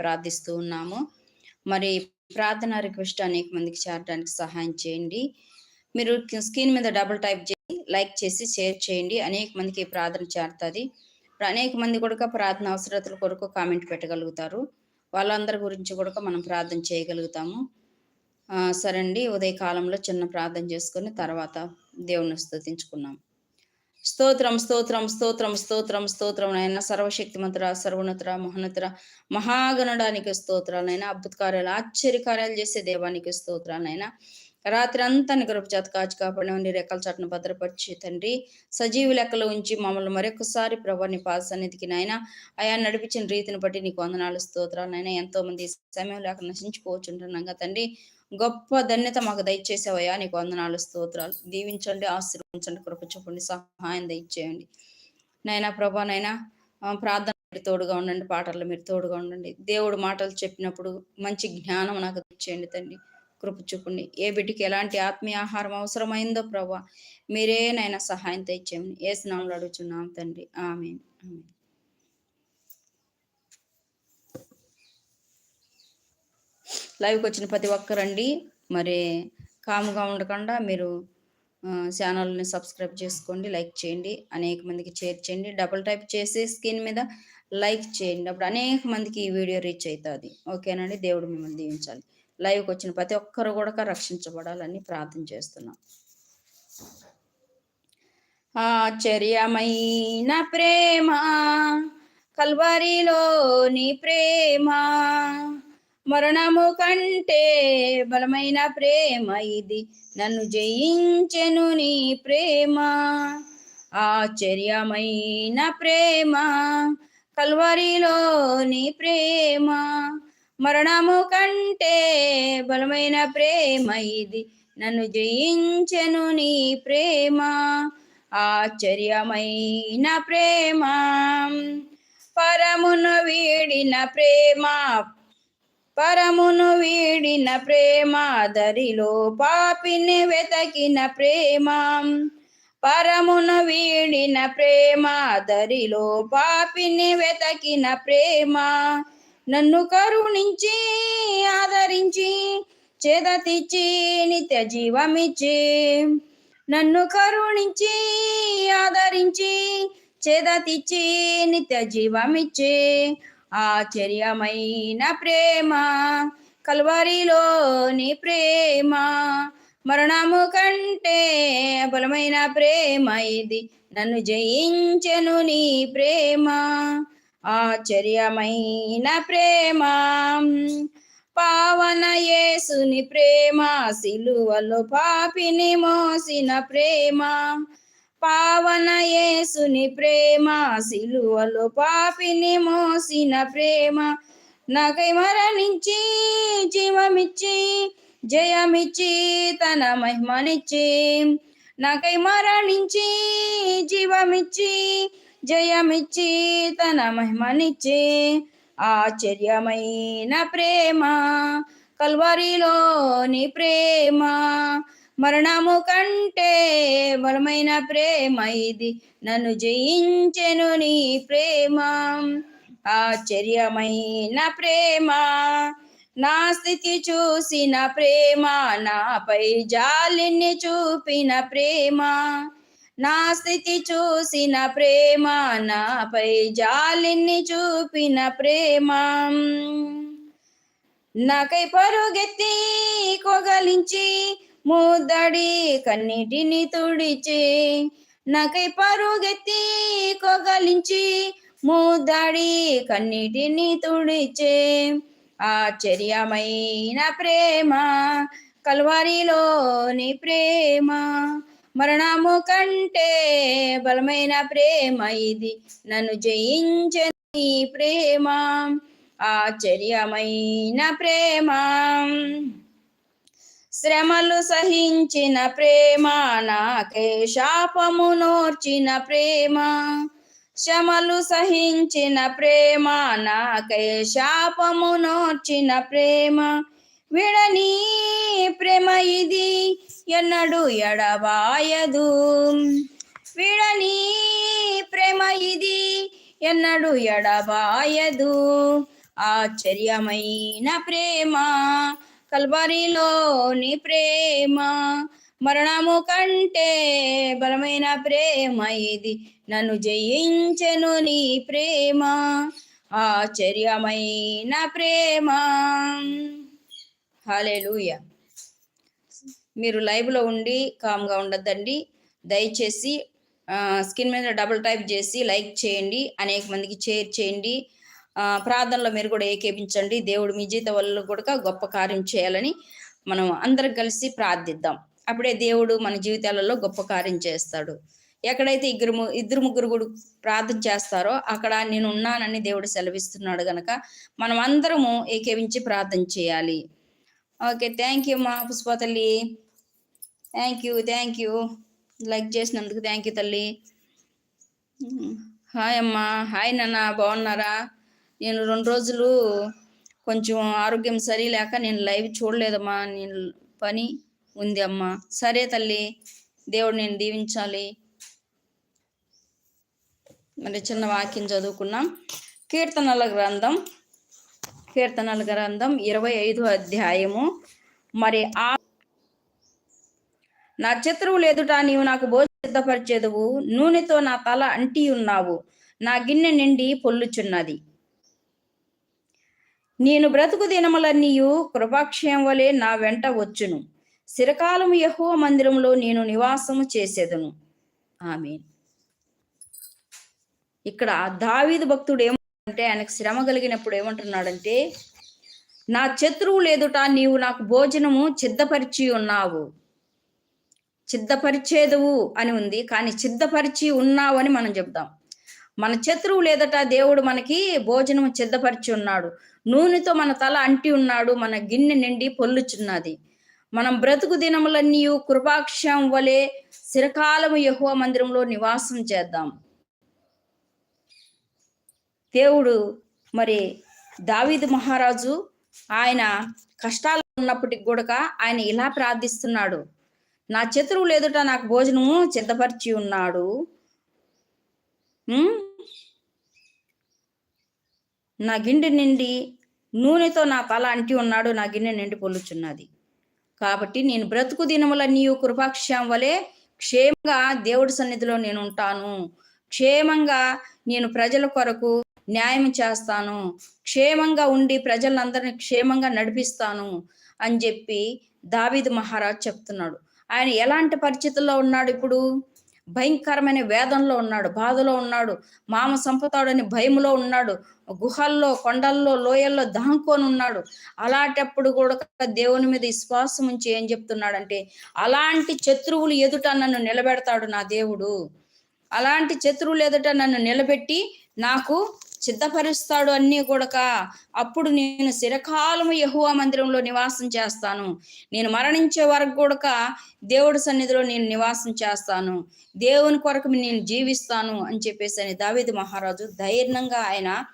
ప్రార్థిస్తూ ఉన్నాము. మరి ప్రార్థన రిక్వెస్ట్ అనేక మందికి చేరడానికి సహాయం చేయండి. మీరు స్క్రీన్ మీద డబుల్ టైప్ చేసి లైక్ చేసి షేర్ చేయండి. అనేక మందికి ప్రార్థన చేరుతుంది. అనేక మంది కూడా ప్రార్థన అవసరతల కొరకు కామెంట్ పెట్టగలుగుతారు. వాళ్ళందరి గురించి కూడా మనం ప్రార్థన చేయగలుగుతాము. సరే అండి. ఉదయకాలంలో చిన్న ప్రార్థన చేసుకొని తర్వాత దేవుని స్థుతించుకున్నాము స్తోత్రం స్తోత్రం స్తోత్రం స్తోత్రం స్తోత్రం నాయన సర్వశక్తిమంతుర సర్వోన్నతుర మహోన్నతుర మహాగణడానికి స్తోత్రాలైనా అద్భుత కార్యాలు ఆశ్చర్య కార్యాలు చేసే దేవానికి స్తోత్రాలైనా రాత్రి అంతా నిగరపు కాచి కాపాడి నీ రెక్కల చట్టను భద్రపరిచి తండ్రి. సజీవ లెక్కలో ఉంచి మమ్మల్ని మరొకసారి ప్రభాని పాద సన్నిధికి నాయన అయా నడిపించిన రీతిని బట్టి నీకు వందనాలు స్తోత్రాలు నాయన ఎంతో మంది సమయం లేక నశించిపోవచ్చుంటున్నాం తండ్రి. గొప్ప ధన్యత మాకు దయచేసేవయ్యా. నీకు వందనాలు స్తోత్రాలు. దీవించండి ఆశీర్వించండి కృప చూపండి సహాయం దయచేయండి. నైనా ప్రభా నైనా ప్రార్థన మీరు తోడుగా ఉండండి పాటల్లో మీరు తోడుగా ఉండండి. దేవుడు మాటలు చెప్పినప్పుడు మంచి జ్ఞానం నాకు తెచ్చేయండి తండ్రి. కృప చూపండి. ఏ బిడ్డకి ఎలాంటి ఆత్మీయ ఆహారం అవసరమైందో ప్రభా మీరేనైనా సహాయం తెచ్చేయమని ఏ స్నామంలో అడుగుచున్నాం తండ్రి. ఆమె ఆమె లైవ్కి వచ్చిన ప్రతి ఒక్కరండి. మరి కాముగా ఉండకుండా మీరు ఛానల్ని సబ్స్క్రైబ్ చేసుకోండి లైక్ చేయండి అనేక మందికి షేర్ చేయండి డబుల్ టైప్ చేసి స్క్రీన్ మీద లైక్ చేయండి. అప్పుడు అనేక మందికి ఈ వీడియో రీచ్ అవుతుంది ఓకేనండి? దేవుడు మిమ్మల్ని దీవించాలి. లైవ్కి వచ్చిన ప్రతి ఒక్కరు కూడా రక్షించబడాలని ప్రార్థన చేస్తున్నాం. ఆశ్చర్యమైన ప్రేమ కల్వరిలోని ప్రేమ మరణము కంటే బలమైన ప్రేమ ఇది. నన్ను జయించెను నీ ప్రేమ. ఆశ్చర్యమైన ప్రేమ. కల్వరిలోని ప్రేమ. మరణము కంటే బలమైన ప్రేమ ఇది. నన్ను జయించెను నీ ప్రేమ. ఆశ్చర్యమైన ప్రేమ. పరమును వీడిన ప్రేమ. పరమును వీడిన ప్రేమ దరిలో పాపిని వెతకిన ప్రేమ. పరమును వీడిన ప్రేమ దరిలో పాపిని వెతకిన ప్రేమ. నన్ను కరుణించి ఆదరించి చేదతిచ్చి నిత్య జీవమిచ్చి. నన్ను కరుణించి ఆదరించి చేదతిచ్చి నిత్య జీవమిచ్చి. ఆశ్చర్యమైన ప్రేమ కల్వరిలోని ప్రేమ మరణము కంటే బలమైన ప్రేమ ఇది. నన్ను జయించెను నీ ప్రేమ ఆశ్చర్యమైన ప్రేమ. పావన యేసుని ప్రేమ సిలువలో పాపిని మోసిన ప్రేమ పావన యేసుని ప్రేమ సిలువలో పాపిని మోసిన ప్రేమ నాకై మరణించి జీవమిచ్చి జయమిచ్చి తన మహిమనిచ్చి నాకై మరణించి జీవమిచ్చి జయమిచ్చి తన మహిమనిచ్చి ఆశ్చర్యమైన ప్రేమ కల్వరిలోని ప్రేమ. మరణము కంటే బలమైన ప్రేమ ఇది. నన్ను జయించెను నీ ప్రేమ. ఆశ్చర్యమైన ప్రేమ. నా స్థితి చూసిన ప్రేమ నాపై జాలిని చూపిన ప్రేమ. నా స్థితి చూసిన ప్రేమ నాపై జాలిని చూపిన ప్రేమ. నాకై పరుగెత్తి కొగలించి ముద్దడి కన్నిటిని తుడిచి నాకై పరుగెత్తి కొగలించి ముద్దడి కన్నిటిని తుడిచే ఆశ్చర్యమైన ప్రేమ కల్వారిలోని ప్రేమ. మరణము కంటే బలమైన ప్రేమ ఇది నన్ను జయించని ప్రేమ. ఆశ్చర్యమైన ప్రేమ. శ్రమలు సహించిన ప్రేమ నాకే శాపము నోర్చిన ప్రేమ. శ్రమలు సహించిన ప్రేమ నాకే శాపము నోర్చిన ప్రేమ. విడని ప్రేమ ఇది ఎన్నడు ఎడబాయదు. విడని ప్రేమ ఇది ఎన్నడు ఎడబాయదు. ఆశ్చర్యమైన ప్రేమ కల్వరిలోని ప్రేమ మరణము కంటే బలమైన ప్రేమ ఇది. నన్ను జయించెను నీ ప్రేమ ఆశ్చర్యమైన ప్రేమ. హాలేలుయ మీరు లైవ్లో ఉండి కామ్గా ఉండద్దండి. దయచేసి స్కిన్ మీద డబుల్ టైప్ చేసి లైక్ చేయండి అనేక మందికి షేర్ చేయండి. ప్రార్థనలో మీరు కూడా ఏకేపించండి. దేవుడు మీ జీవిత వల్ల కూడా గొప్ప కార్యం చేయాలని మనం అందరం కలిసి ప్రార్థిద్దాం. అప్పుడే దేవుడు మన జీవితాలలో గొప్ప కార్యం చేస్తాడు. ఎక్కడైతే ఇద్దరు ము- ఇద్దరు ముగ్గురు కూడా ప్రార్థన చేస్తారో అక్కడ నేను ఉన్నానని దేవుడు సెలవిస్తున్నాడు గనక మనం అందరము ఏకేవించి ప్రార్థన చేయాలి. ఓకే థ్యాంక్ యూ మా పుష్ప తల్లి. Thank you thank you. Like చేసినందుకు థ్యాంక్ యూ తల్లి. హాయ్ అమ్మా. హాయ్ నాన్న. బాగున్నారా? నేను రెండు రోజులు కొంచెం ఆరోగ్యం సరిలేక నేను లైవ్ చూడలేదమ్మా నేను పని ఉంది అమ్మా. సరే తల్లి దేవుడు నేను దీవించాలి. మరి చిన్న వాక్యం చదువుకున్నాం. కీర్తనల గ్రంథం కీర్తనల గ్రంథం ఇరవై ఐదు అధ్యాయము. మరి ఆ నా శత్రువులు ఎదుట నీవు నాకు భోజనం సిద్ధపరిచేదువు నూనెతో నా తల అంటి ఉన్నావు. నా గిన్నె నిండి పొల్లుచున్నది. నేను బ్రతుకు దినములన్నీయు కృపాక్షయం వలె నా వెంట వచ్చును. చిరకాలము యహో మందిరంలో నేను నివాసము చేసేదను. ఆమె ఇక్కడ దావీదు భక్తుడు ఏమంటే ఆయనకు శ్రమ కలిగినప్పుడు ఏమంటున్నాడంటే నా శత్రువు లేదుట నీవు నాకు భోజనము సిద్ధపరిచి ఉన్నావు. సిద్ధపరిచేదువు అని ఉంది కానీ సిద్ధపరిచి ఉన్నావు అని మనం చెప్దాం మన శత్రువు లేదట దేవుడు మనకి భోజనం సిద్ధపరిచి ఉన్నాడు. నూనెతో మన తల అంటి ఉన్నాడు మన గిన్నె నిండి పొల్లుచున్నది. మనం బ్రతుకు దినములన్నీ కృపాక్షం వలె చిరకాలము యహువ మందిరంలో నివాసం చేద్దాం. దేవుడు మరి దావీదు మహారాజు ఆయన కష్టాలు ఉన్నప్పటికి కూడా ఆయన ఇలా ప్రార్థిస్తున్నాడు. నా శత్రువులు ఎదుట నాకు భోజనము సిద్ధపరిచి ఉన్నాడు. నా గిన్నె నిండి నూనెతో నా తల అంటి ఉన్నాడు నా గిన్నె నిండి పొల్లుచున్నది. కాబట్టి నేను బ్రతుకు దినములన్నీ కృపాక్షం వలె క్షేమంగా దేవుడి సన్నిధిలో నేను ఉంటాను. క్షేమంగా నేను ప్రజల కొరకు న్యాయం చేస్తాను. క్షేమంగా ఉండి ప్రజలందరినీ క్షేమంగా నడిపిస్తాను అని చెప్పి దావీదు మహారాజ్ చెప్తున్నాడు. ఆయన ఎలాంటి పరిస్థితుల్లో ఉన్నాడు ఇప్పుడు? భయంకరమైన వేదంలో ఉన్నాడు బాధలో ఉన్నాడు మామ సంపతాడని భయంలో ఉన్నాడు గుహల్లో కొండల్లో లోయల్లో దాంకొని ఉన్నాడు. అలాంటప్పుడు కూడా దేవుని మీద విశ్వాసం ఉంచి ఏం చెప్తున్నాడంటే అలాంటి శత్రువులు ఎదుట నన్ను నిలబెడతాడు నా దేవుడు. అలాంటి శత్రువులు ఎదుట నన్ను నిలబెట్టి నాకు సిద్ధపరుస్తాడు అన్నీ కూడక అప్పుడు నేను చిరకాలము యహువా మందిరంలో నివాసం చేస్తాను. నేను మరణించే వరకు కూడక దేవుడి సన్నిధిలో నేను నివాసం చేస్తాను. దేవుని కొరకు నేను జీవిస్తాను అని చెప్పేసి అని దావేది మహారాజు ధైర్యంగా ఆయన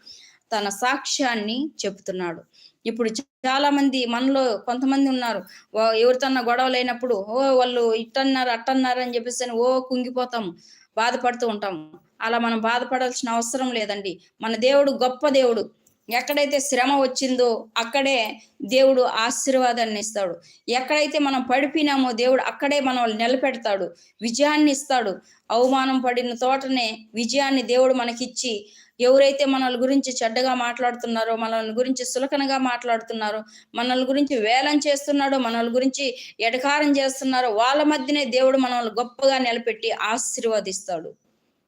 తన సాక్ష్యాన్ని చెబుతున్నాడు. ఇప్పుడు చాలా మంది మనలో కొంతమంది ఉన్నారు. వా- ఎవరితోన్నా గొడవలు అయినప్పుడు ఓ వాళ్ళు ఇట్టన్నారు అట్టన్నారు అని చెప్పేసి అని ఓ కుంగిపోతాం బాధపడుతూ ఉంటాం. అలా మనం బాధపడాల్సిన అవసరం లేదండి. మన దేవుడు గొప్ప దేవుడు. ఎక్కడైతే శ్రమ వచ్చిందో అక్కడే దేవుడు ఆశీర్వాదాన్ని ఇస్తాడు. ఎక్కడైతే మనం పడిపోయినామో దేవుడు అక్కడే మనల్ని నిలబెడతాడు. విజయాన్ని ఇస్తాడు. అవమానం పడిన తోటనే విజయాన్ని దేవుడు మనకిచ్చి ఎవరైతే మనల్ని గురించి చెడ్డగా మాట్లాడుతున్నారో మనల్ని గురించి సులకనగా మాట్లాడుతున్నారో మనల్ని గురించి వేలం చేస్తున్నాడో మనల్ని గురించి ఎడకారం చేస్తున్నారో వాళ్ళ మధ్యనే దేవుడు మనల్ని గొప్పగా నిలబెట్టి ఆశీర్వదిస్తాడు.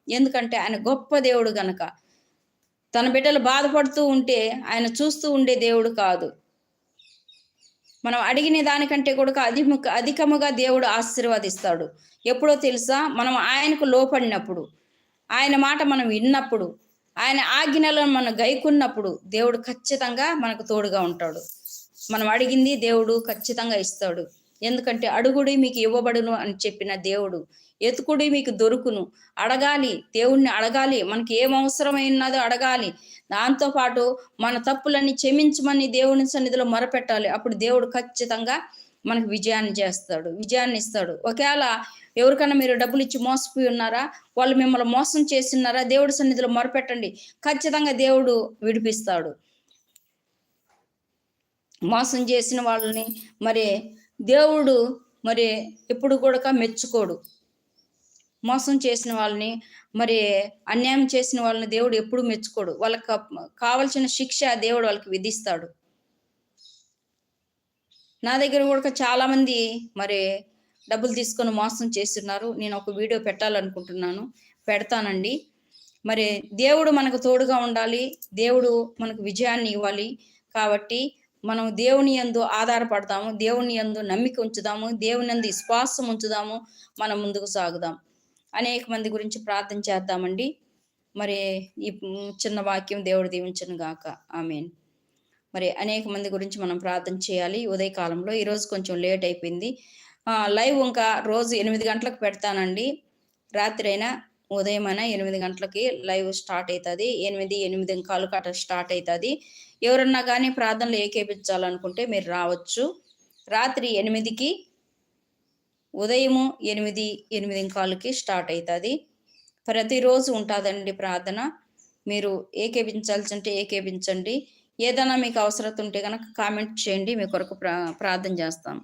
ఎందుకంటే ఆయన గొప్ప దేవుడు గనక. తన బిడ్డలు బాధపడుతూ ఉంటే ఆయన చూస్తూ ఉండే దేవుడు కాదు. మనం అడిగిన దానికంటే కూడా అధిముఖ అధికముగా దేవుడు ఆశీర్వదిస్తాడు. ఎప్పుడో తెలుసా? మనం ఆయనకు లోపడినప్పుడు ఆయన మాట మనం విన్నప్పుడు ఆయన ఆజ్ఞలను మనం గైకున్నప్పుడు దేవుడు ఖచ్చితంగా మనకు తోడుగా ఉంటాడు. మనం అడిగింది దేవుడు ఖచ్చితంగా ఇస్తాడు. ఎందుకంటే అడుగుడి మీకు ఇవ్వబడును అని చెప్పిన దేవుడు ఎతుకుడి మీకు దొరుకును. అడగాలి. దేవుణ్ణి అడగాలి. మనకి ఏం అవసరమైనదో అడగాలి. దాంతో పాటు మన తప్పులన్నీ క్షమించమని దేవుని సన్నిధిలో మొరపెట్టాలి. అప్పుడు దేవుడు ఖచ్చితంగా మనకు విజయాన్ని చేస్తాడు. విజయాన్ని ఇస్తాడు. ఒకవేళ ఎవరికైనా మీరు డబ్బులు ఇచ్చి మోసపోయి ఉన్నారా? వాళ్ళు మిమ్మల్ని మోసం చేస్తున్నారా? దేవుడి సన్నిధిలో మొరపెట్టండి. ఖచ్చితంగా దేవుడు విడిపిస్తాడు. మోసం చేసిన వాళ్ళని మరి దేవుడు మరి ఎప్పుడు కూడా మెచ్చుకోడు. మోసం చేసిన వాళ్ళని మరి అన్యాయం చేసిన వాళ్ళని దేవుడు ఎప్పుడు మెచ్చుకోడు. వాళ్ళకి కావలసిన శిక్ష దేవుడు వాళ్ళకి విధిస్తాడు. నా దగ్గర కూడా చాలా మంది మరి డబ్బులు తీసుకొని మోసం చేస్తున్నారు. నేను ఒక వీడియో పెట్టాలనుకుంటున్నాను. పెడతానండి. మరి దేవుడు మనకు తోడుగా ఉండాలి. దేవుడు మనకు విజయాన్ని ఇవ్వాలి. కాబట్టి మనం దేవుని ఎందు ఆధారపడతాము. దేవుని ఎందు నమ్మిక ఉంచుదాము. దేవుని ఎందు విశ్వాసం ఉంచుదాము. మనం ముందుకు సాగుదాం. అనేక మంది గురించి ప్రార్థన చేద్దామండి. మరి ఈ చిన్న వాక్యం దేవుడు దీవించను గాక. ఆమెన్. మరి అనేక మంది గురించి మనం ప్రార్థన చేయాలి. ఉదయకాలంలో ఈరోజు కొంచెం లేట్ అయిపోయింది. లైవ్ ఇంకా రోజు ఎనిమిది గంటలకు పెడతానండి. రాత్రి అయినా ఉదయం అయినా ఎనిమిది గంటలకి లైవ్ స్టార్ట్ అవుతుంది. ఎనిమిది ఎనిమిది కాలు కట్ట స్టార్ట్ అవుతుంది. ఎవరన్నా కానీ ప్రార్థనలు ఏకేపించాలనుకుంటే మీరు రావచ్చు. రాత్రి ఎనిమిదికి ఉదయము ఎనిమిది ఎనిమిది కాలుకి స్టార్ట్ అవుతుంది ప్రతిరోజు ఉంటుందండి ప్రార్థన. మీరు ఏకేపించాల్సి ఉంటే ఏకేపించండి. ఏదైనా మీకు అవసరం ఉంటే కనుక కామెంట్ చేయండి. మీ కొరకు ప్రా ప్రార్థన చేస్తాం.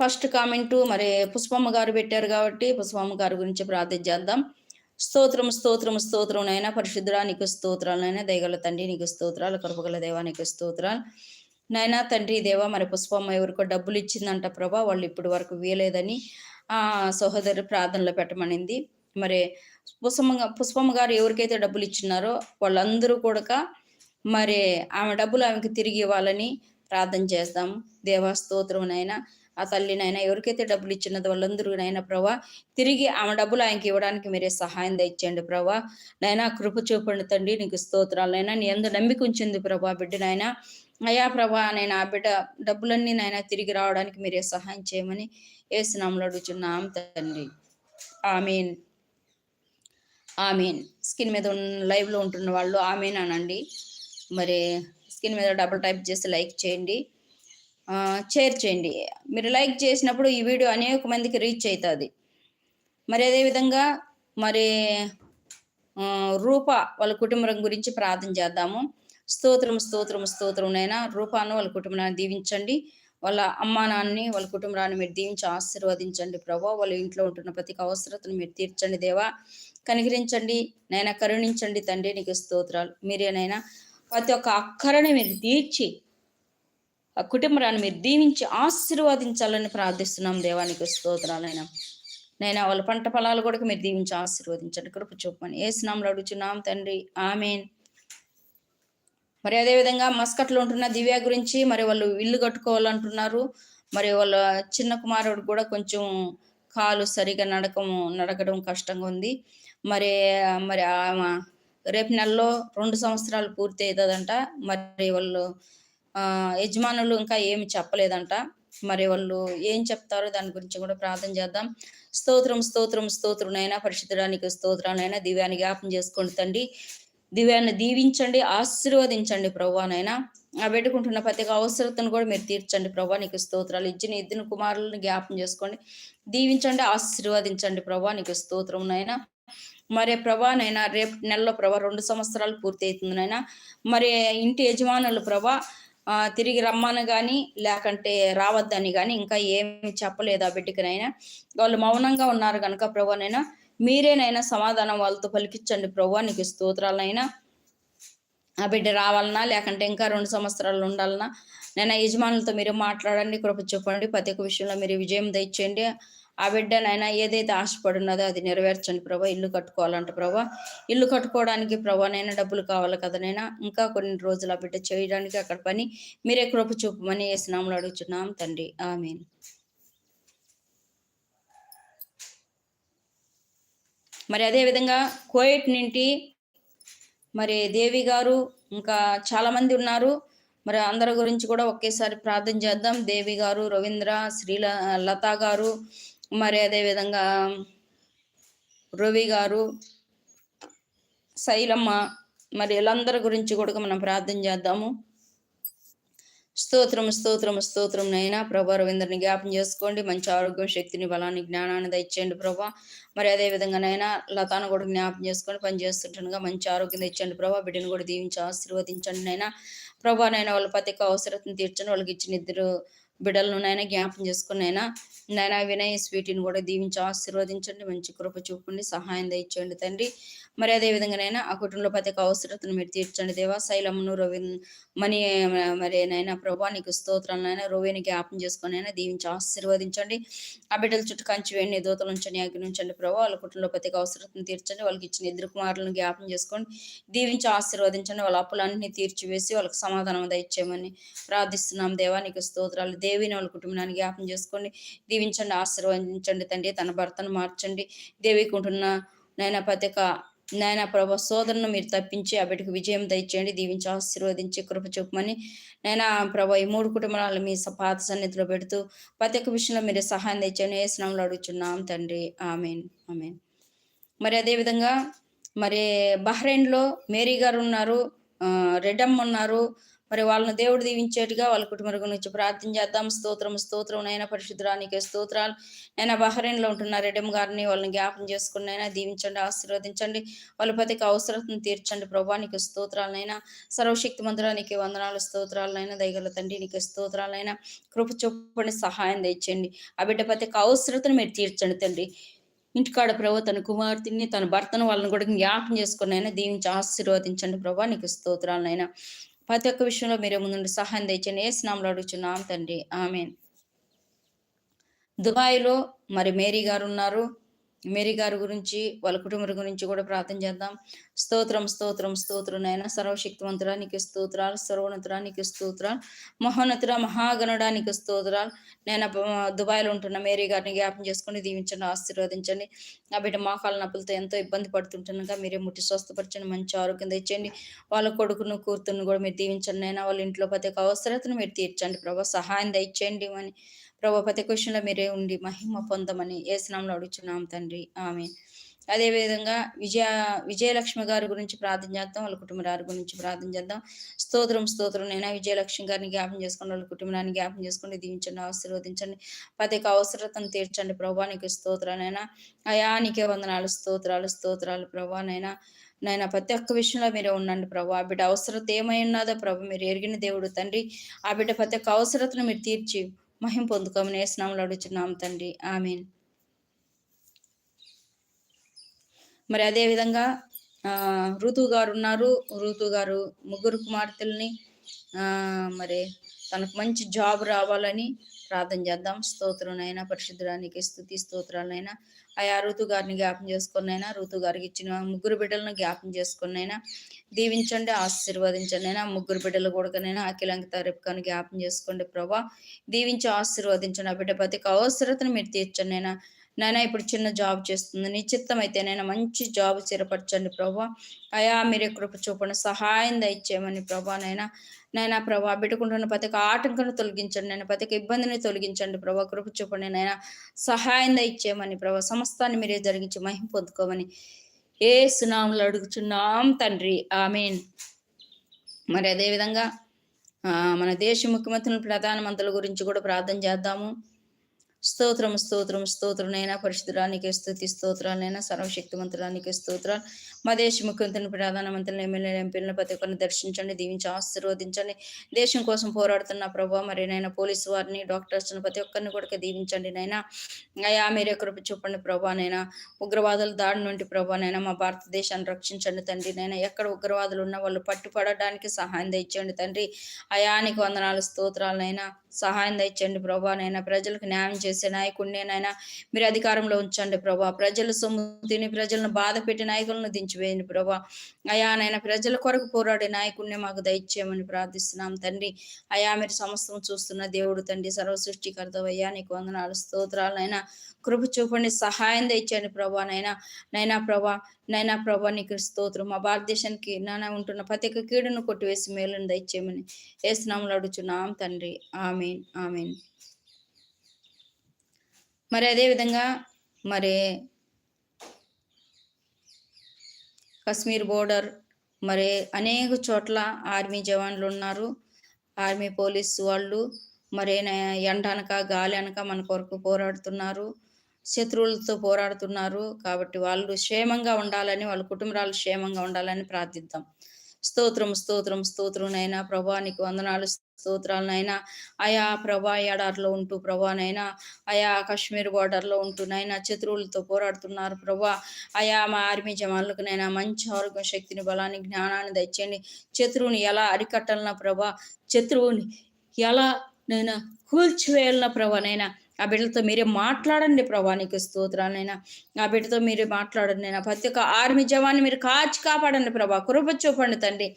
ఫస్ట్ కామెంటు మరి పుష్పమ్మ గారు పెట్టారు కాబట్టి పుష్పమ్మ గారి గురించి ప్రార్థన చేద్దాం. స్తోత్రం స్తోత్రం స్తోత్రం నైనా పరిశుద్ధుడా నీకు స్తోత్రాలనైనా దయగల తండ్రి నీకు స్తోత్రాలు కృపగల దేవా నీకు స్తోత్రాలు. నైనా తండ్రి దేవ మరి పుష్పమ్మ ఎవరికో డబ్బులు ఇచ్చిందంట ప్రభా వాళ్ళు ఇప్పటి వరకు వీలేదని ఆ సహోదరి ప్రార్థనలో పెట్టమనింది. మరి పుష్పమ్మ పుష్పమ్మ గారు ఎవరికైతే డబ్బులు ఇచ్చినారో వాళ్ళందరూ కూడా మరి ఆమె డబ్బులు ఆమెకు తిరిగి ఇవ్వాలని ప్రార్థన చేస్తాం దేవా స్తోత్రమునైనా ఆ తల్లినైనా ఎవరికైతే డబ్బులు ఇచ్చినది వాళ్ళందరూ నైనా ప్రభా తిరిగి ఆమె డబ్బులు ఆయనకి ఇవ్వడానికి మీరే సహాయం తెచ్చండి ప్రభా. నైనా కృప చూపండి తండ్రి నీకు స్తోత్రాలైనా నీ ఎందు నమ్మిక ఉంచింది ప్రభా బిడ్డనైనా అయా ప్రభా నేను ఆ బిడ్డ డబ్బులన్నీ నైనా తిరిగి రావడానికి మీరే సహాయం చేయమని ఏసునాములు అడుగుచున్నాం తండ్రి. ఆమెన్. ఆమెన్. స్కిన్ మీద లైవ్లో ఉంటున్న వాళ్ళు ఆమెన్ అనండి. మరి స్కిన్ మీద డబుల్ టైప్ చేసి లైక్ చేయండి. షేర్ చేయండి. మీరు లైక్ చేసినప్పుడు ఈ వీడియో అనేక మందికి రీచ్ అవుతుంది మరి అదేవిధంగా మరి రూప వాళ్ళ కుటుంబం గురించి ప్రార్థన చేద్దాము. స్తోత్రం స్తోత్రం స్తోత్రం నైనా రూపాను వాళ్ళ కుటుంబాన్ని దీవించండి. వాళ్ళ అమ్మా నాన్నని వాళ్ళ కుటుంబాన్ని మీరు దీవించి ఆశీర్వదించండి ప్రభా. వాళ్ళ ఇంట్లో ఉంటున్న ప్రతి అవసరతను మీరు తీర్చండి దేవా. కనికరించండి నైనా కరుణించండి తండ్రి నీకు స్తోత్రాలు. మీరేనైనా ప్రతి ఒక్క అక్కరని మీరు తీర్చి ఆ కుటుంబాన్ని మీరు దీవించి ఆశీర్వదించాలని ప్రార్థిస్తున్నాం దేవానికి స్తోత్రాలైనా నేను వాళ్ళ పంట పొలాలు కూడా మీరు దీవించి ఆశీర్వదించండి. కృప చూపమని ఏ స్నామంలో అడుగుచున్నాం తండ్రి. ఆమెన్. మరి అదేవిధంగా మస్కట్లో ఉంటున్న దివ్య గురించి మరి వాళ్ళు ఇల్లు కట్టుకోవాలంటున్నారు. మరి వాళ్ళ చిన్న కుమారుడు కూడా కొంచెం కాలు సరిగా నడకము నడకడం కష్టంగా ఉంది. మరి మరి రేపు నెలలో రెండు సంవత్సరాలు పూర్తి అవుతుందంట మరి వాళ్ళు యజమానులు ఇంకా ఏమి చెప్పలేదంట. మరి వాళ్ళు ఏం చెప్తారో దాని గురించి కూడా ప్రార్థన చేద్దాం. స్తోత్రం స్తోత్రం స్తోత్రునైనా పరిశుద్ధడానికి స్తోత్రానైనా దివ్యాన్ని జ్ఞాపం చేసుకోండి తండ్రి. దివ్యాన్ని దీవించండి ఆశీర్వదించండి ప్రవ్వానైనా ఆ పెట్టుకుంటున్న ప్రతి అవసరతను కూడా మీరు తీర్చండి ప్రభా నీకు స్తోత్రాలు ఇచ్చిన ఇద్దరు కుమారులను జ్ఞాపం చేసుకోండి. దీవించండి ఆశీర్వదించండి ప్రభా నీకు స్తోత్రం నైనా. మరి ప్రభానైనా రేపు నెలలో ప్రభా రెండు సంవత్సరాలు పూర్తి అవుతుంది నైనా. మరి ఇంటి యజమానులు ప్రభా తిరిగి రమ్మని కానీ లేకంటే రావద్దని కానీ ఇంకా ఏమి చెప్పలేదు ఆ బిడ్డకినైనా. వాళ్ళు మౌనంగా ఉన్నారు కనుక ప్రభునైనా మీరేనైనా సమాధానం వాళ్ళతో పలికించండి ప్రభు నీకు స్తోత్రాలైనా ఆ బిడ్డ రావాలన్నా లేకంటే ఇంకా రెండు సంవత్సరాలు ఉండాలన్నా నేను యజమానులతో మీరు మాట్లాడండి కృప చెప్పండి ప్రతి ఒక్క విషయంలో మీరు విజయం దయచేయండి. ఆ బిడ్డనైనా ఏదైతే ఆశపడినదో అది నెరవేర్చండి ప్రభా. ఇల్లు కట్టుకోవాలంట ప్రభా. ఇల్లు కట్టుకోవడానికి ప్రభానైనా డబ్బులు కావాలి కదనైనా ఇంకా కొన్ని రోజులు ఆ బిడ్డ చేయడానికి అక్కడ పని. మీరే కృప చూపమని వేసినాములు అడుగుతున్నాం తండ్రి. ఆమెన్. మరి అదేవిధంగా కోయట్ నుండి మరి దేవి గారు ఇంకా చాలా మంది ఉన్నారు. మరి అందరి గురించి కూడా ఒకేసారి ప్రార్థన చేద్దాం. దేవి గారు రవీంద్ర శ్రీల లతా గారు మరి అదేవిధంగా రవి గారు శైలమ్మ మరి వీళ్ళందరి గురించి కూడా మనం ప్రార్థన చేద్దాము. స్తోత్రం స్తోత్రం స్తోత్రం నైనా ప్రభా రవీంద్రని జ్ఞాపం చేసుకోండి. మంచి ఆరోగ్యం శక్తిని బలాన్ని జ్ఞానాన్ని దయచేయండి ప్రభా. మరి అదే విధంగా నైనా లతాను కూడా జ్ఞాపం చేసుకొని పని మంచి ఆరోగ్యం తెచ్చండి ప్రభా. బిడ్డను కూడా దీవించి ఆశీర్వదించండి నైనా. ప్రభా నైనా వాళ్ళ ప్రతి ఒక్క అవసరతను తీర్చండి. వాళ్ళకి ఇచ్చిన ఇద్దరు బిడ్డలను నైనా జ్ఞాపం చేసుకుని నైనా నైనా వినయ్ స్వీటిని కూడా దీవించి ఆశీర్వదించండి. మంచి కృప చూపండి. సహాయం దయచేయండి తండ్రి. మరి అదేవిధంగానైనా ఆ కుటుంబంలో ప్రతి ఒక్క అవసరతను మీరు తీర్చండి దేవా. శైలమును రవి మని మరి నైనా ప్రభా నీకు స్తోత్రాలనైనా రోవేని జ్ఞాపం చేసుకొని దీవించి ఆశీర్వదించండి. ఆ బిడ్డల చుట్టూ కంచి వేయండి దూతలు ఉంచండి అగ్ని ప్రభా. వాళ్ళ కుటుంబంలో ప్రతి ఒక్క అవసరతను తీర్చండి. వాళ్ళకి ఇచ్చిన ఇద్దరు కుమారులను జ్ఞాపం చేసుకోండి. దీవించి ఆశీర్వదించండి. వాళ్ళ అప్పులన్నీ తీర్చివేసి వాళ్ళకి సమాధానం దయచేయమని ప్రార్థిస్తున్నాం దేవా. నీకు స్తోత్రాలు దేవిని వాళ్ళ కుటుంబాన్ని జ్ఞాపం చేసుకోండి దీవించండి ఆశీర్వదించండి తండ్రి తన భర్తను మార్చండి. దేవికి ఉంటున్న నైనా ప్రతి ఒక్క నాయన ప్రభ సోదరును మీరు తప్పించి ఆ బిడ్డకు విజయం దయచేయండి దీవించి ఆశీర్వదించి కృప చూపమని. నాయన ప్రభ ఈ మూడు కుటుంబాలు మీ పాత సన్నిధిలో పెడుతూ ప్రతి ఒక్క విషయంలో మీరు సహాయం తెచ్చండి ఏ స్నామంలో అడుగుచున్నాం తండ్రి. ఆమెన్. ఆమెన్. మరి అదేవిధంగా మరి బహ్రెయిన్లో మేరీ గారు ఉన్నారు రెడ్డమ్ ఉన్నారు మరి వాళ్ళని దేవుడు దీవించేట్టుగా వాళ్ళ కుటుంబం నుంచి ప్రార్థన చేద్దాం. స్తోత్రం స్తోత్రం నైనా పరిశుద్ధరానికి స్తోత్రాలు. నైనా బహ్రెయిన్లో ఉంటున్న రెడ్డమ్మ గారిని వాళ్ళని జ్ఞాపం చేసుకుని అయినా దీవించండి ఆశీర్వదించండి. వాళ్ళ ప్రతి అవసరతను తీర్చండి ప్రభానికి స్తోత్రాలనైనా సర్వశక్తి మందిరానికి వందనాలు స్తోత్రాలనైనా దయగల తండ్రి నీకు స్తోత్రాలైనా కృప చొప్పని సహాయం తెచ్చండి ఆ బిడ్డ ప్రతి అవసరతను మీరు తీర్చండి తండ్రి. ఇంటికాడ ప్రభు తన కుమార్తెని తన భర్తను వాళ్ళని కూడా జ్ఞాపం చేసుకుని అయినా దీవించి ఆశీర్వదించండి ప్రభా నీకు స్తోత్రాలనైనా ప్రతి ఒక్క విషయంలో మీరే ముందు సహాయం తెచ్చని ఏ స్నామంలో అడుగుచున్నాం తండ్రి. ఆమె దుబాయ్లో మరి మేరీ గారు ఉన్నారు. మేరీ గారి గురించి వాళ్ళ కుటుంబం గురించి కూడా ప్రార్థన చేద్దాం. స్తోత్రం స్తోత్రం స్తోత్రం నాయన. సర్వశక్తివంతురానికి స్తోత్రాలు. సర్వోన్నతురానికి స్తోత్రాలు. మహోన్నతుర మహాగణడానికి స్తోత్రాలు. నేను దుబాయ్లో ఉంటున్న మేరీ గారిని జ్ఞాపం చేసుకుని దీవించండి ఆశీర్వదించండి. ఆ బిడ్డ మోకాల నొప్పులతో ఎంతో ఇబ్బంది పడుతుంటుండగా మీరే ముట్టి స్వస్థపరచండి మంచి ఆరోగ్యం తెచ్చండి వాళ్ళ కొడుకును కూతురును కూడా మీరు దీవించండి నైనా వాళ్ళ ఇంట్లో ప్రతి ఒక్క అవసరతను మీరు తీర్చండి. ప్రభావ సహాయం దయచేయండి అని ప్రభా ప్రతి క్వశ్చన్లో మీరే ఉండి మహిమ పొందమని ఏసునాంలో అడుగుచున్నాం తండ్రి. ఆమె అదేవిధంగా విజయ విజయలక్ష్మి గారి గురించి ప్రార్థన చేద్దాం వాళ్ళ కుటుంబారి గురించి ప్రార్థన చేద్దాం. స్తోత్రం స్తోత్రం. నేను విజయలక్ష్మి గారిని జ్ఞాపం చేసుకోండి వాళ్ళ కుటుంబాన్ని జ్ఞాపం చేసుకోండి దీవించండి ఆశీర్వదించండి. ప్రతి ఒక్క అవసరతను తీర్చండి ప్రభానికి స్తోత్రానైనా అయానికే వందనాలు స్తోత్రాలు స్తోత్రాలు ప్రభానైనా నైనా ప్రతి ఒక్క విషయంలో మీరే ఉండండి ప్రభు. ఆ బిడ్డ అవసరత ఏమై ఉన్నదో ప్రభు మీరు ఎరిగిన దేవుడు తండ్రి. ఆ బిడ్డ ప్రతి ఒక్క అవసరతను మీరు తీర్చి మహిం పొందుకోమని స్నాములు అడుగుచున్నాం తండ్రి. ఆమెన్. మరి అదే విధంగా ఋతు గారు ఉన్నారు. ఋతు గారు ముగ్గురు కుమార్తెల్ని మరి తనకు మంచి జాబ్ రావాలని ప్రార్థన చేద్దాం. స్తోత్రంనైనా పరిశుద్ధానికి స్థుతి స్తోత్రాలైనా ఆయా ఋతు గారిని జ్ఞాపం చేసుకున్నైనా ఋతు గారికి ఇచ్చిన ముగ్గురు బిడ్డలను జ్ఞాపం చేసుకున్నైనా దీవించండి ఆశీర్వదించండి అయినా ముగ్గురు బిడ్డలు కొడుకనైనా అఖిలంక రేపుకాని జ్ఞాపం చేసుకోండి ప్రభా. దీవించి ఆశీర్వదించండి. ఆ బిడ్డ ప్రతి అవసరతను మీరు తీర్చండి అయినా నైనా ఇప్పుడు చిన్న జాబ్ చేస్తుంది. నిశ్చిత్తం అయితే నైనా మంచి జాబ్ స్థిరపరచండి ప్రభా. అయా మీరే కృప చూపండి. సహాయం దయచేయమని ప్రభా నైనా నైనా ప్రభా పెట్టుకుంటున్న ప్రతి ఆటంకను తొలగించండి. నేను ప్రతి ఇబ్బందిని తొలగించండి ప్రభా. కృప చూపండి నైనా సహాయం దయచేయమని ప్రభా. సమస్తాన్ని మీరే జరిగించి మహిం పొందుకోమని ఏ సునాములు అడుగుచున్నాం తండ్రి. ఆమెన్. మరి అదేవిధంగా మన దేశ ముఖ్యమంత్రులు ప్రధానమంత్రుల గురించి కూడా ప్రార్థన చేద్దాము. స్తోత్రం స్తోత్రం స్తోత్రం నైనా పరిశుద్ధురానికి స్థుతి స్తోత్రాలైనా సర్వశక్తివంతురానికి స్తోత్రాలు. మా దేశ ముఖ్యమంత్రిని ప్రధానమంత్రిని ఎమ్మెల్యే ఎంపీలను ప్రతి ఒక్కరిని దర్శించండి దీవించి ఆశీర్వదించండి. దేశం కోసం పోరాడుతున్న ప్రభావ మరి నైనా పోలీసు వారిని డాక్టర్స్ని ప్రతి ఒక్కరిని కూడా దీవించండి నైనా అయా మీరే కృప చూపండి ప్రభానైనా ఉగ్రవాదుల దాడి నుండి ప్రభానైనా మా భారతదేశాన్ని రక్షించండి తండ్రి నైనా ఎక్కడ ఉగ్రవాదులు ఉన్న వాళ్ళు పట్టుపడడానికి సహాయం తెచ్చండి తండ్రి. అయానికి వందనాలు స్తోత్రాలనైనా సహాయం తెచ్చండి ప్రభానైనా ప్రజలకు న్యాయం చేసే నాయకుడినేనైనా మీరు అధికారంలో ఉంచండి ప్రభా. ప్రజల సొమ్ము తిని ప్రజలను బాధ పెట్టి నాయకులను దించివేయండి ప్రభా. అయానైనా ప్రజల కొరకు పోరాడే నాయకుడిని మాకు దయచేయమని ప్రార్థిస్తున్నాం తండ్రి. అయా మీరు సమస్తం చూస్తున్న దేవుడు తండ్రి సర్వ సృష్టికర్త నీకు వందనాలు స్తోత్రాలైనా కృప చూపండి సహాయం తెచ్చండి ప్రభా నైనా నైనా ప్రభా నైనా ప్రభా నీకు స్తోత్రం. మా భారతదేశానికి నానా ఉంటున్న ప్రతి ఒక్క కీడును కొట్టివేసి మేలును దయచేయమని ఏసునాములు అడుగుచున్నాం తండ్రి. Amen amen. మరి అదేవిధంగా మరి కశ్మీర్ బోర్డర్ మరి అనేక చోట్ల ఆర్మీ జవాన్లు ఉన్నారు ఆర్మీ పోలీసు వాళ్ళు మరి ఎండ అనక గాలి అనక మన కొరకు పోరాడుతున్నారు. శత్రువులతో పోరాడుతున్నారు. కాబట్టి వాళ్ళు క్షేమంగా ఉండాలని వాళ్ళ కుటుంబాలు క్షేమంగా ఉండాలని ప్రార్థిద్దాం. స్తోత్రం స్తోత్రం స్తోత్రం నైనా ప్రభా నీకు వందనాలు స్తోత్రాలనైనా ఆయా ప్రభా ఏడార్లో ఉంటూ ప్రభానైనా ఆయా కాశ్మీర్ బార్డర్లో ఉంటూ నైనా శత్రువులతో పోరాడుతున్నారు ప్రభా. ఆయా మా ఆర్మీ జవాన్లకునైనా మంచి ఆరోగ్య శక్తిని బలాన్ని జ్ఞానాన్ని తెచ్చండి శత్రువుని ఎలా అరికట్టాలన్నా ప్రభా శత్రువుని ఎలా నైనా కూల్చివేయాలన్న ప్రభానైనా ఆ బిడ్డలతో మీరే మాట్లాడండి ప్రభా నీకు స్తోత్రాలైనా. ఆ బిడ్డతో మీరే మాట్లాడండి నేను ప్రతి ఒక్క ఆర్మీ జవాన్ని మీరు కాచి కాపాడండి ప్రభా. కృప చూపండి తండ్రి.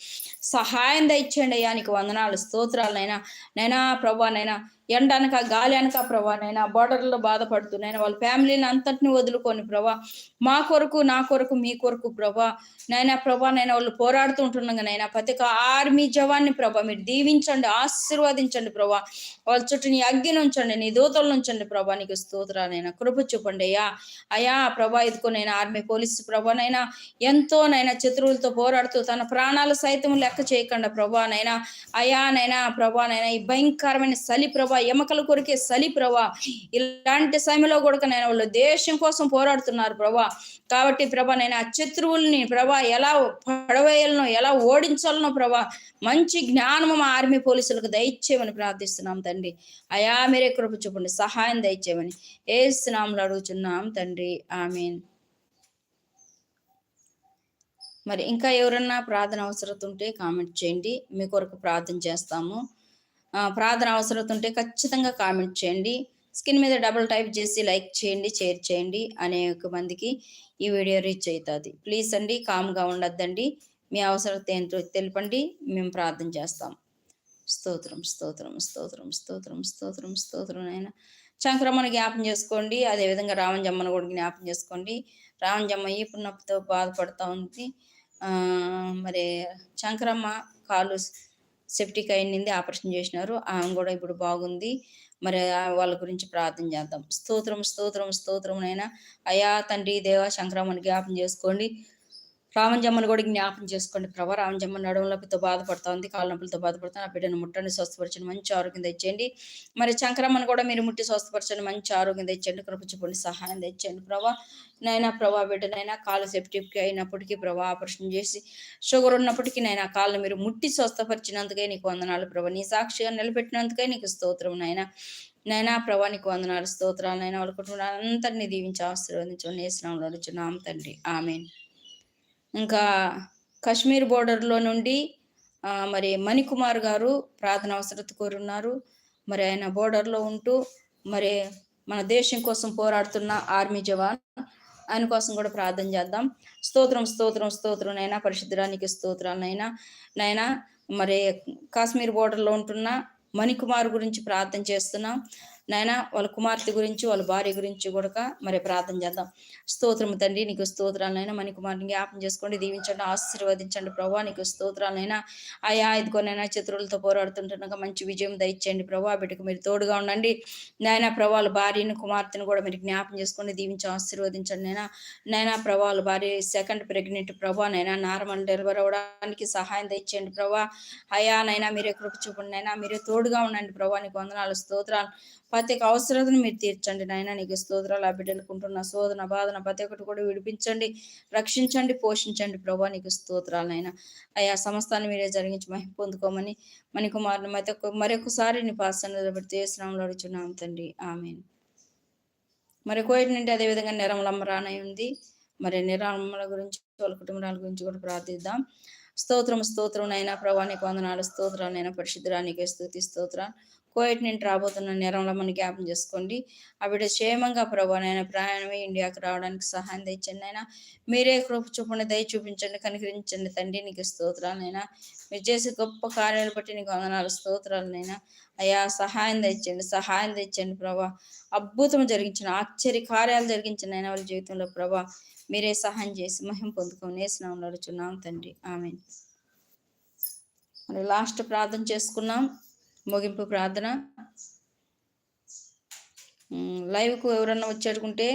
సహాయం దయచేయండి అయ్యా నీకు వందనాలు స్తోత్రాలనైనా. నైనా ప్రభా నైనా ఎండ అనక గాలి అనక ప్రభా నైనా బార్డర్లో బాధపడుతున్నాయి వాళ్ళ ఫ్యామిలీని అంతటిని వదులుకొని ప్రభా మా కొరకు నా కొరకు మీ కొరకు ప్రభా నైనా ప్రభా నైనా వాళ్ళు పోరాడుతుంటుండగా నైనా. ప్రతి ఒక్క ఆర్మీ జవాన్ని ప్రభా మీరు దీవించండి ఆశీర్వదించండి ప్రభా. వాళ్ళ చుట్టూ నీ అగ్గి నుంచండి నీ దూతల నుంచండి ప్రభా. నీకు స్తోత్రానైనా కృప చూపండి అయ్యా అయా ప్రభా ఇదికోనైనా ఆర్మీ పోలీసు ప్రభానైనా ఎంతో నైనా శత్రువులతో పోరాడుతూ తన ప్రాణాలు సైతం లెక్క చేయకుండా ప్రభానైనా అయానైనా ప్రభానైనా ఈ భయంకరమైన సలి ప్రభా ఎమకల కొరికే సలి ప్రభా. ఇలాంటి సమయంలో కూడా నేను వాళ్ళు దేశం కోసం పోరాడుతున్నారు ప్రభా. కాబట్టి ప్రభా నేను ఆ శత్రువుల్ని ప్రభా ఎలా పడవేయాలనో ఎలా ఓడించాలనో ప్రభా మంచి జ్ఞానము మా ఆర్మీ పోలీసులకు దయచేయమని ప్రార్థిస్తున్నాం తండ్రి. అయా మీరే కృప చూపండి సహాయం దయచేయమని. ఏ స్నాములు అడుగుతున్నాం తండ్రి. ఆమెన్. మరి ఇంకా ఎవరన్నా ప్రార్థన అవసరం ఉంటే కామెంట్ చేయండి. మీ కొరకు ప్రార్థన చేస్తాము. ప్రార్థన అవసరం ఉంటే ఖచ్చితంగా కామెంట్ చేయండి. స్కిన్ మీద డబుల్ టైప్ చేసి లైక్ చేయండి షేర్ చేయండి అనేక మందికి ఈ వీడియో రీచ్ అవుతుంది. ప్లీజ్ అండి కామ్గా ఉండొద్దండి. మీ అవసరత ఏంటో తెలపండి. మేము ప్రార్థన చేస్తాం. స్తోత్రం స్తోత్రం స్తోత్రం స్తోత్రం స్తోత్రం స్తోత్రం అయినా చంక్రమ్మను జ్ఞాపం చేసుకోండి. అదేవిధంగా రామంజమ్మను కూడా జ్ఞాపం చేసుకోండి. రామంజమ్మ ఈ నొప్పితో బాధపడుతూ ఉంది. మరి చంక్రమ్మ కాలు సెప్టిక్ అయింది ఆపరేషన్ చేసినారు. ఆమె కూడా ఇప్పుడు బాగుంది. మరి వాళ్ళ గురించి ప్రార్థన చేద్దాం. స్తోత్రం స్తోత్రం స్తోత్రం అయినా అయా తండ్రి దేవ శంకరామని జ్ఞాపం చేసుకోండి. రామంజమ్మను కూడా జ్ఞాపం చేసుకోండి ప్రభా. రామంజమ్మ నడుములతో బాధపడుతూ ఉంది కాళ్ళ నొప్పులతో బాధపడుతుంది. ఆ బిడ్డను ముట్టండి స్వస్థపరచండి మంచి ఆరోగ్యం తెచ్చండి మరి శంకరమ్మను కూడా మీరు ముట్టి స్వస్థపరచండి మంచి ఆరోగ్యం తెచ్చండి కృప సహాయం తెచ్చండి ప్రభా. నైనా ప్రభా బిడ్డనైనా కాలు సెప్టిక్ అయినప్పటికీ ప్రభా ఆపరేషన్ చేసి షుగర్ ఉన్నప్పటికీ నైనా కాళ్ళు మీరు ముట్టి స్వస్థపరిచినందుకే నీకు వందనాలు ప్రభా. నీ సాక్షిగా నిలబెట్టినందుకే నీకు స్తోత్రం నైనా. నైనా ప్రభా నీకు వందనాలు స్తోత్రాలు నైనా. వాళ్ళ కుటుంబాలంతరినీ దీవించి ఆశీర్వదించండి నేసినాం అడుచున్నాం తండ్రి. ఆమెన్. ఇంకా కశ్మీర్ బోర్డర్లో నుండి మరి మణికుమార్ గారు ప్రార్థన అవసరత కోరున్నారు. మరి ఆయన బోర్డర్లో ఉంటూ మరి మన దేశం కోసం పోరాడుతున్న ఆర్మీ జవాన్ ఆయన కోసం కూడా ప్రార్థన చేద్దాం. స్తోత్రం స్తోత్రం స్తోత్రం నైనా పరిశుద్ధరానికి స్తోత్రాలనైనా నైనా మరి కాశ్మీర్ బోర్డర్లో ఉంటున్న మణికుమార్ గురించి ప్రార్థన చేస్తున్నాం. నాయన వాళ్ళ కుమార్తె గురించి వాళ్ళ భార్య గురించి కూడా మరి ప్రార్థన చేద్దాం. స్తోత్రము తండ్రి నీకు స్తోత్రాలైనా మణి కుమార్ని జ్ఞాపం చేసుకోండి దీవించండి ఆశీర్వదించండి ప్రభా. నీకు స్తోత్రాలైనా ఆయా ఇదిగోనైనా చిత్రులతో పోరాడుతుంటున్నాక మంచి విజయం దయచేయండి ప్రభా. బిడ్డకు మీరు తోడుగా ఉండండి. నాయన ప్రభావాల భార్యను కుమార్తెను కూడా మీరు జ్ఞాపం చేసుకొని దీవించి ఆశీర్వదించండి నైనా నైనా ప్రభావాల భార్య సెకండ్ ప్రెగ్నెంట్ ప్రభా నైనా నార్మల్ డెలివరీ అవ్వడానికి సహాయం దయచేయండి ప్రభా. అయా నైనా మీరే కృప చూపండి నైనా మీరే తోడుగా ఉండండి ప్రభా. నీకు వందనాలు స్తోత్రాలు. ప్రతి ఒక్క అవసరతను మీరు తీర్చండి. నాయన నీకు స్తోత్రాలు ఆ బిడ్డలకుంటున్న శోధన బాధన ప్రతి ఒక్కటి కూడా విడిపించండి రక్షించండి పోషించండి. ప్రభా నీకు స్తోత్రాలు నాయన. అయ్యా సమస్తాన్ని మీరే జరిగించి మహిమ పొందుకోమని మణికుమార్ని మతి మరొకసారి నీ పాసన పెడితే స్నామంలో అడుచున్నాం తండ్రి. ఆమె మరి కోయిట్ నుండి అదేవిధంగా నిరమలమ్మ రానై ఉంది. మరి నిరామల గురించి వాళ్ళ కుటుంబాల గురించి కూడా ప్రార్థిద్దాం. స్తోత్రం స్తోత్రం నైనా ప్రభానికి వందనాలు స్తోత్రాలైనా పరిశుద్ధరానికి స్థుతి స్తోత్రాలు. కోవిడ్ నుండి రాబోతున్న నేరంలో మనం జ్ఞాపం చేసుకోండి. ఆవిడ క్షేమంగా ప్రభావైనా ప్రయాణమే ఇండియాకి రావడానికి సహాయం తెచ్చండి అయినా మీరే కృప చూపండి దయ చూపించండి కనికరించండి తండ్రి నీకు స్తోత్రాలనైనా. మీరు చేసే గొప్ప కార్యాలు బట్టి నీకు వందనాలు స్తోత్రాలనైనా. అయ్యా సహాయం తెచ్చండి సహాయం తెచ్చండి ప్రభా. అద్భుతం జరిగించిన ఆశ్చర్య కార్యాలు జరిగించండి అయినా వాళ్ళ జీవితంలో ప్రభా. మీరే సహాయం చేసి మహిం పొందుకొని నేసినాం నడుచున్నాం తండ్రి. ఆమె మరి లాస్ట్ ప్రార్థన చేసుకున్నాం ముగింపు ప్రార్థన. లైవ్కు ఎవరన్నా వచ్చేటుకుంటే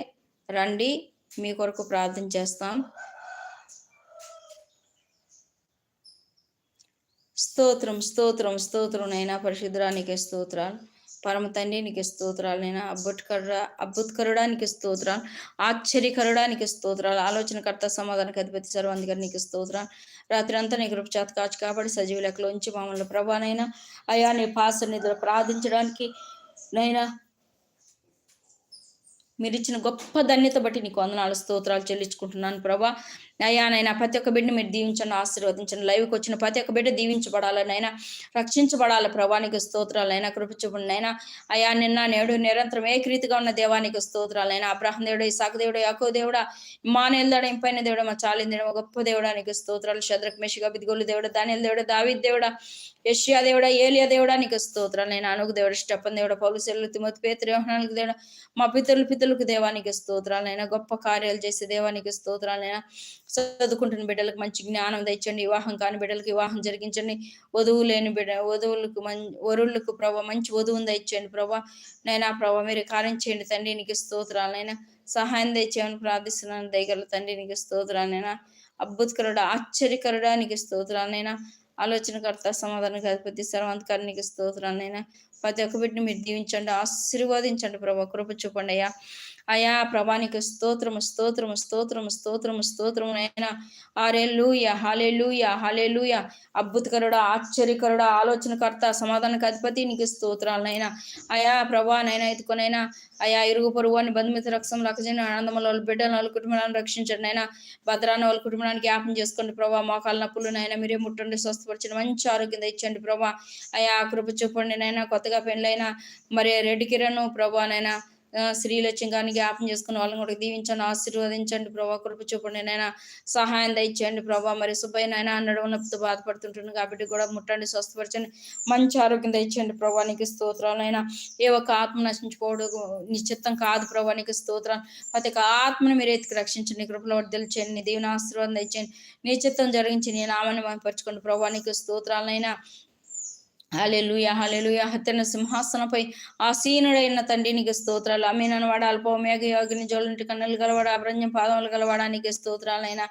రండి మీ కొరకు ప్రార్థన చేస్తాం. స్తోత్రం స్తోత్రం స్తోత్రం నైనా పరిశుద్ధానికి స్తోత్రాలు. పరమ తండ్రి నీకు స్తోత్రాలు నేను అబ్బుట్కరుడా అబ్బుత్కరుడానికి స్తోత్రాలు. ఆశ్చర్యకరుడానికి స్తోత్రాలు. ఆలోచనకర్త సమాధానకు అధిపతి సర్వాధికారి నీకు స్తోత్రాలు. రాత్రి అంతా నీ కృప చేత కాచి కాబట్టి సజీవ లెక్కలోంచి మమ్మల్ని ప్రభానైనా అయా నీ పాస నిధులు ప్రార్థించడానికి నైనా మీరు ఇచ్చిన గొప్ప ధన్యత బట్టి నీకు వందనాలు స్తోత్రాలు చెల్లించుకుంటున్నాను ప్రభా. అయ్యా నైనా ప్రతి ఒక్క బిడ్డ మీరు దీవించండి ఆశీర్వదించండి. లైవ్కి వచ్చిన ప్రతి ఒక్క బిడ్డ దీవించబడాలని అయినా రక్షించబడాలి ప్రభానికి స్తోత్రాలైనా కృపించబడి అయినా అయా నిన్న నేడు నిరంతరం ఏకరీతిగా ఉన్న దేవానికి స్తోత్రాలైనా అబ్రహం దేవుడు ఇసాకు దేవుడు యాకో దేవుడా మానేల్దాడు ఇంపైన దేవుడు మా చాలిన దేవుడు గొప్ప దేవుడానికి స్తోత్రాలు. శద్రక్ మేషిగా బిదిగోలు దేవుడు దానిల దేవుడు దావిద్ దేవుడా యష్యా దేవుడా ఏలియా దేవుడా నీకు స్తోత్రాలు నేను అనుగు దేవుడు స్టప్పన్ దేవుడు పౌలు సెల్లు తిమతి పేతురు దేవుడు మా పితరులు పితరులకు దేవానికి స్తోత్రాలైనా గొప్ప కార్యాలు చేసే దేవానికి స్తోత్రాలైనా చదువుకుంటున్న బిడ్డలకు మంచి జ్ఞానం తెచ్చండి వివాహం కాని బిడ్డలకు వివాహం జరిగించండి. వధువు లేని బిడ్డ వధువులకు మంచి వరుళ్ళకు ప్రభా మంచి వధువుని తెచ్చండి ప్రభా. నైనా ప్రభా మీరు కార్యం చేయండి తండ్రి నీకు స్తోత్రాలైనా సహాయం తెచ్చేయమని ప్రార్థిస్తున్నాను దయగల తండ్రి నీకు స్తోత్రాలైనా అద్భుతకరుడు ఆశ్చర్యకరుడా నీకు స్తోత్రాలైనా ఆలోచనకర్త సమాధానకు అధిపతి నీకు స్తోత్రాలైనా ప్రతి ఒక్క బిడ్డని మీరు దీవించండి ఆశీర్వాదించండి ప్రభా కృప చూపండి అయ్యా. అయా ప్రభానికి స్తోత్రము స్తోత్రము స్తోత్రము స్తోత్రము స్తోత్రము అయినా ఆరేలుయ హాలేలుయ హాలేలుయ అద్భుతకరుడా ఆశ్చర్యకరుడ ఆలోచనకర్త సమాధానకు అధిపతి నీకు స్తోత్రాలనైనా అయా ప్రభా నైనా ఎత్తుకొనైనా అయా ఇరుగు పొరుగు అని బంధుమిత్ర రక్షం లక్షజన ఆనందముల వాళ్ళ బిడ్డలు వాళ్ళ కుటుంబాలను రక్షించండి అయినా భద్రాన్ని వాళ్ళ కుటుంబానికి జ్ఞాపం చేసుకోండి ప్రభా. మోకాల నప్పులు నైనా మీరే ముట్టండి స్వస్థపరచండి మంచి ఆరోగ్యం తెచ్చండి ప్రభా. అయా కృప చూపండి నైనా కొత్తగా పెళ్ళైనా మరి రెడ్డి కిరణ్ ప్రభా నైనా స్త్రీలక్ష్యం కానీ జ్ఞాపం చేసుకున్న వాళ్ళని కూడా దీవించండి ఆశీర్వదించండి ప్రభా కృప చూపండి నైనా సహాయం దయచేయండి ప్రభా. మరి సుబ్బయ్య నైనా అన్నడం ఉన్నప్పుడు బాధపడుతుంటుంది కాబట్టి కూడా ముట్టండి స్వస్థపరచండి మంచి ఆరోగ్యం దయచేయండి ప్రభా. నీకు స్తోత్రాలైనా ఏ ఒక్క ఆత్మ నశించుకోవడం నిశ్చిత్తం కాదు ప్రభా. నీకు స్తోత్రం ప్రతి ఒక్క ఆత్మను మీరు ఎత్తికి రక్షించండి కృపలో తెలిచేయండి దేవుని ఆశీర్వాదం దయచేయండి. నిశ్చిత్తం జరిగించి నేను ఆమెను పరచుకోండి ప్రభా. నీకు స్తోత్రాలైనా హలెలుయ హలెలుయ హత్యన సింహాసనపై ఆసీనుడైన తండ్రి నీకు స్తోత్రాలు. అమీనను వాడ అల్పమేఘ యోగిని జోలింటి కన్నులు గలవాడు అభ్రంజం పాదములు గలవాడానికి స్తోత్రాలైనా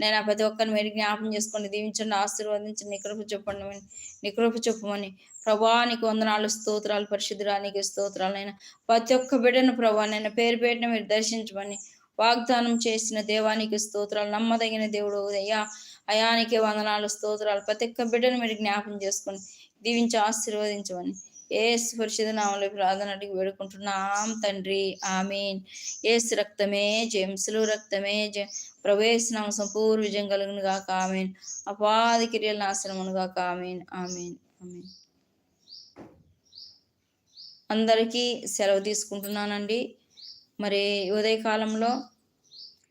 నేను ప్రతి ఒక్కరిని మీరు జ్ఞాపం చేసుకోండి దీవించండి ఆశీర్వదించండి. నికృప చెప్పండి నికృప చెప్పమని ప్రభా నీకు వందనాలు స్తోత్రాలు పరిశుద్ధురానికి స్తోత్రాలైనా. ప్రతి ఒక్క బిడ్డను ప్రభా నేను పేరు పేరున మీరు దర్శించమని వాగ్దానం చేసిన దేవానికి స్తోత్రాలు. నమ్మదగిన దేవుడు అయ్యా. అయానికి వందనాలు స్తోత్రాలు. ప్రతి ఒక్క బిడ్డను మీరు జ్ఞాపం చేసుకొని దీవించి ఆశీర్వదించమని. ఏ పరిశుద్ధ నామలో ప్రార్థన అడిగి వేడుకుంటున్నాం తండ్రి. ఆమెన్. ఏసు రక్తమే జేమ్స్లు రక్తమే జ ప్రవేశనామ సంపూర్ణ విజయం కలుగును గాక. ఆమెన్. అపాది కిరియల నాశనమును గాక. ఆమెన్. ఆమెన్. ఆమెన్. అందరికీ సెలవు తీసుకుంటున్నానండి. మరి ఉదయకాలంలో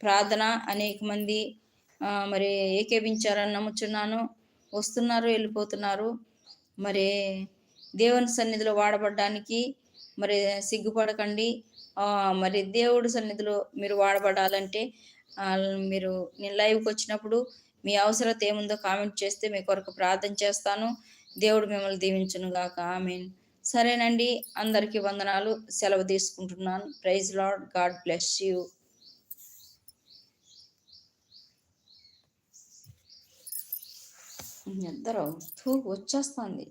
ప్రార్థన అనేక మంది మరి ఏకేపించారని నమ్ముచున్నాను. వస్తున్నారు వెళ్ళిపోతున్నారు. మరి దేవుని సన్నిధిలో వాడబడడానికి మరి సిగ్గుపడకండి. మరి దేవుడి సన్నిధిలో మీరు వాడబడాలంటే మీరు నేను లైవ్కి వచ్చినప్పుడు మీ అవసరత ఏముందో కామెంట్ చేస్తే మీ కొరకు ప్రార్థన చేస్తాను. దేవుడు మిమ్మల్ని దీవించును గాక. ఆమెన్ సరేనండి. అందరికీ వందనాలు. సెలవు తీసుకుంటున్నాను. Praise lord God bless you నిద్ర వచ్చేస్తుంది.